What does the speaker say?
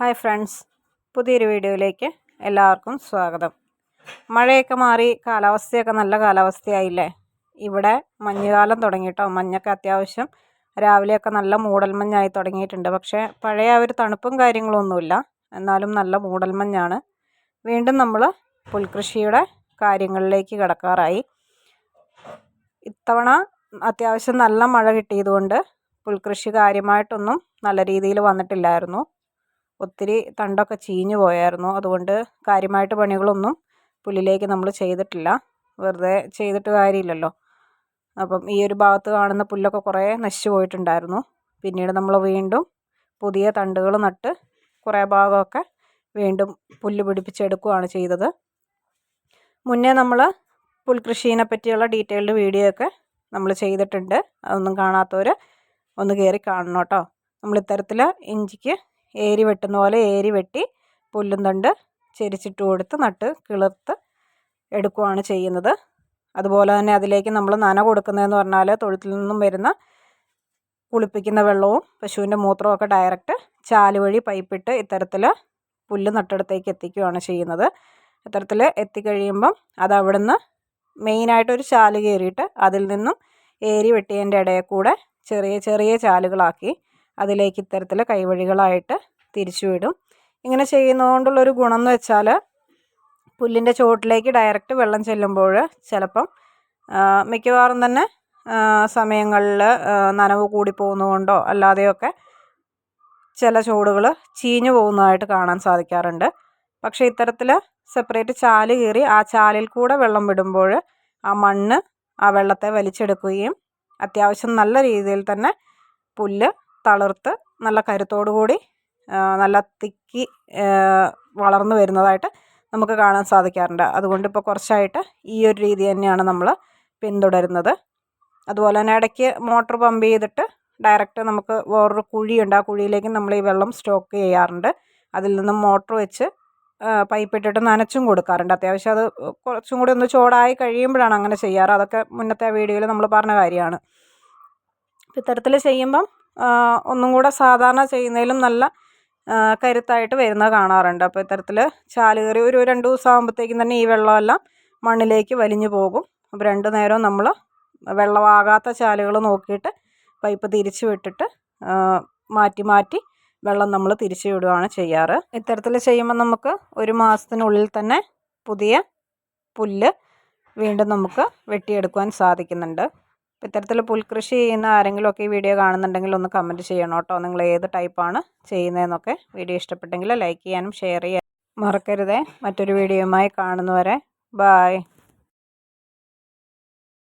Hi friends പുതിയൊരു വീഡിയോയിലേക്ക് എല്ലാവർക്കും സ്വാഗതം. മഴയൊക്കെ മാറി കാലാവസ്ഥയൊക്കെ നല്ല കാലാവസ്ഥയായില്ലേ? ഇവിടെ മഞ്ഞുകാലം തുടങ്ങിയിട്ടോ മഞ്ഞൊക്കെ അത്യാവശ്യം രാവിലെയൊക്കെ നല്ല മൂടൽമഞ്ഞായി തുടങ്ങിയിട്ടുണ്ട്. പക്ഷേ പഴയ ഒരു തണുപ്പും കാര്യങ്ങളൊന്നുമില്ല. എന്നാലും നല്ല മൂടൽമഞ്ഞാണ്. വീണ്ടും നമ്മൾ പുൽകൃഷിയുടെ കാര്യങ്ങളിലേക്ക് കിടക്കാറായി. ഇത്തവണ അത്യാവശ്യം നല്ല മഴ കിട്ടിയതുകൊണ്ട് പുൽകൃഷി കാര്യമായിട്ടൊന്നും നല്ല രീതിയിൽ വന്നിട്ടില്ലായിരുന്നു. ഒത്തിരി തണ്ടൊക്കെ ചീഞ്ഞു പോയായിരുന്നു. അതുകൊണ്ട് കാര്യമായിട്ട് പണികളൊന്നും പുല്ലിലേക്ക് നമ്മൾ ചെയ്തിട്ടില്ല. വെറുതെ ചെയ്തിട്ട് കാര്യമില്ലല്ലോ. അപ്പം ഈ ഒരു ഭാഗത്ത് കാണുന്ന പുല്ലൊക്കെ കുറേ നശിച്ചു പോയിട്ടുണ്ടായിരുന്നു. പിന്നീട് നമ്മൾ വീണ്ടും പുതിയ തണ്ടുകൾ നട്ട് കുറേ ഭാഗമൊക്കെ വീണ്ടും പുല്ല് പിടിപ്പിച്ചെടുക്കുകയാണ് ചെയ്തത്. മുന്നേ നമ്മൾ പുൽകൃഷീനെ പറ്റിയുള്ള ഡീറ്റെയിൽഡ് വീഡിയോ ഒക്കെ നമ്മൾ ചെയ്തിട്ടുണ്ട്. അതൊന്നും കാണാത്തവർ ഒന്ന് കയറി കാണണം കേട്ടോ. നമ്മൾ ഇത്തരത്തിൽ ഇഞ്ചിക്ക് ഏരി വെട്ടുന്ന പോലെ ഏരി വെട്ടി പുല്ലും തണ്ട് ചെരിച്ചിട്ട് കൊടുത്ത് നട്ട് കിളിർത്ത് എടുക്കുകയാണ് ചെയ്യുന്നത്. അതുപോലെ തന്നെ അതിലേക്ക് നമ്മൾ നന കൊടുക്കുന്നതെന്ന് പറഞ്ഞാൽ തൊഴുത്തിൽ നിന്നും വരുന്ന കുളിപ്പിക്കുന്ന വെള്ളവും പശുവിന്റെ മൂത്രവും ഒക്കെ ഡയറക്റ്റ് ചാൽ വഴി പൈപ്പിട്ട് ഇത്തരത്തിൽ പുല്ല് നട്ടിടത്തേക്ക് എത്തിക്കുകയാണ് ചെയ്യുന്നത്. ഇത്തരത്തിൽ എത്തിക്കഴിയുമ്പം അത് അവിടുന്ന് മെയിനായിട്ടൊരു ചാൽ കയറിയിട്ട് അതിൽ നിന്നും ഏരി വെട്ടിയതിന്റെ ഇടയിൽ കൂടെ ചെറിയ ചെറിയ ചാലുകളാക്കി അതിലേക്ക് ഇത്തരത്തിൽ കൈവഴികളായിട്ട് തിരിച്ചു വിടും ഇങ്ങനെ ചെയ്യുന്നതുകൊണ്ടുള്ളൊരു ഗുണം എന്ന് വെച്ചാൽ പുല്ലിന്റെ ചുവട്ടിലേക്ക് ഡയറക്റ്റ് വെള്ളം ചെല്ലുമ്പോൾ ചിലപ്പം മിക്കവാറും തന്നെ സമയങ്ങളിൽ നനവ് കൂടിപ്പോകുന്നതുകൊണ്ടോ അല്ലാതെയൊക്കെ ചില ചുവടുകൾ ചീഞ്ഞു പോകുന്നതായിട്ട് കാണാൻ സാധിക്കാറുണ്ട്. പക്ഷേ ഇത്തരത്തിൽ സെപ്പറേറ്റ് ചാൽ കീറി ആ ചാലിൽ കൂടെ വെള്ളം വിടുമ്പോൾ ആ മണ്ണ് ആ വെള്ളത്തെ വലിച്ചെടുക്കുകയും അത്യാവശ്യം നല്ല രീതിയിൽ തന്നെ പുല്ല് തളിർത്ത് നല്ല കരുത്തോടു കൂടി നല്ല തിക്കി വളർന്നു വരുന്നതായിട്ട് നമുക്ക് കാണാൻ സാധിക്കാറുണ്ട്. അതുകൊണ്ട് ഇപ്പോൾ കുറച്ചായിട്ട് ഈ ഒരു രീതി തന്നെയാണ് നമ്മൾ പിന്തുടരുന്നത്. അതുപോലെ തന്നെ ഇടയ്ക്ക് മോട്ടർ പമ്പ് ചെയ്തിട്ട് ഡയറക്റ്റ് നമുക്ക് വേറൊരു കുഴിയുണ്ട്. ആ കുഴിയിലേക്ക് നമ്മൾ ഈ വെള്ളം സ്റ്റോക്ക് ചെയ്യാറുണ്ട്. അതിൽ നിന്നും മോട്ടർ വെച്ച് പൈപ്പ് ഇട്ടിട്ട് നനച്ചും കൊടുക്കാറുണ്ട്. അത്യാവശ്യം അത് കുറച്ചും കൂടി ഒന്ന് ചൂടായി കഴിയുമ്പോഴാണ് അങ്ങനെ ചെയ്യാറ്. അതൊക്കെ മുന്നത്തെ വീഡിയോയിൽ നമ്മൾ പറഞ്ഞ കാര്യമാണ്. ഇത്തരത്തിൽ ചെയ്യുമ്പം ഒന്നും കൂടെ സാധാരണ ചെയ്യുന്നതിലും നല്ല കരുത്തായിട്ട് വരുന്നത് കാണാറുണ്ട്. അപ്പോൾ ഇത്തരത്തിൽ ചാൽ കയറി ഒരു രണ്ട് ദിവസം ആകുമ്പോഴത്തേക്കും തന്നെ ഈ വെള്ളമെല്ലാം മണ്ണിലേക്ക് വലിഞ്ഞു പോകും. അപ്പോൾ രണ്ട് നേരവും നമ്മൾ വെള്ളമാകാത്ത ചാലുകൾ നോക്കിയിട്ട് പൈപ്പ് തിരിച്ചു വിട്ടിട്ട് മാറ്റി മാറ്റി വെള്ളം നമ്മൾ തിരിച്ചു വിടുകയാണ് ചെയ്യാറ്. ഇത്തരത്തിൽ ചെയ്യുമ്പോൾ നമുക്ക് ഒരു മാസത്തിനുള്ളിൽ തന്നെ പുതിയ പുല്ല് വീണ്ടും നമുക്ക് വെട്ടിയെടുക്കുവാൻ സാധിക്കുന്നുണ്ട്. അപ്പോൾ ഇത്തരത്തിൽ പുൽകൃഷി ചെയ്യുന്ന ആരെങ്കിലും ഒക്കെ ഈ വീഡിയോ കാണുന്നുണ്ടെങ്കിൽ ഒന്ന് കമന്റ് ചെയ്യണം കേട്ടോ. നിങ്ങൾ ഏത് ടൈപ്പാണ് ചെയ്യുന്നതെന്നൊക്കെ വീഡിയോ ഇഷ്ടപ്പെട്ടെങ്കിൽ ലൈക്ക് ചെയ്യാനും ഷെയർ ചെയ്യാനും മറക്കരുതേ. മറ്റൊരു വീഡിയോയുമായി കാണുന്നവരെ ബായ്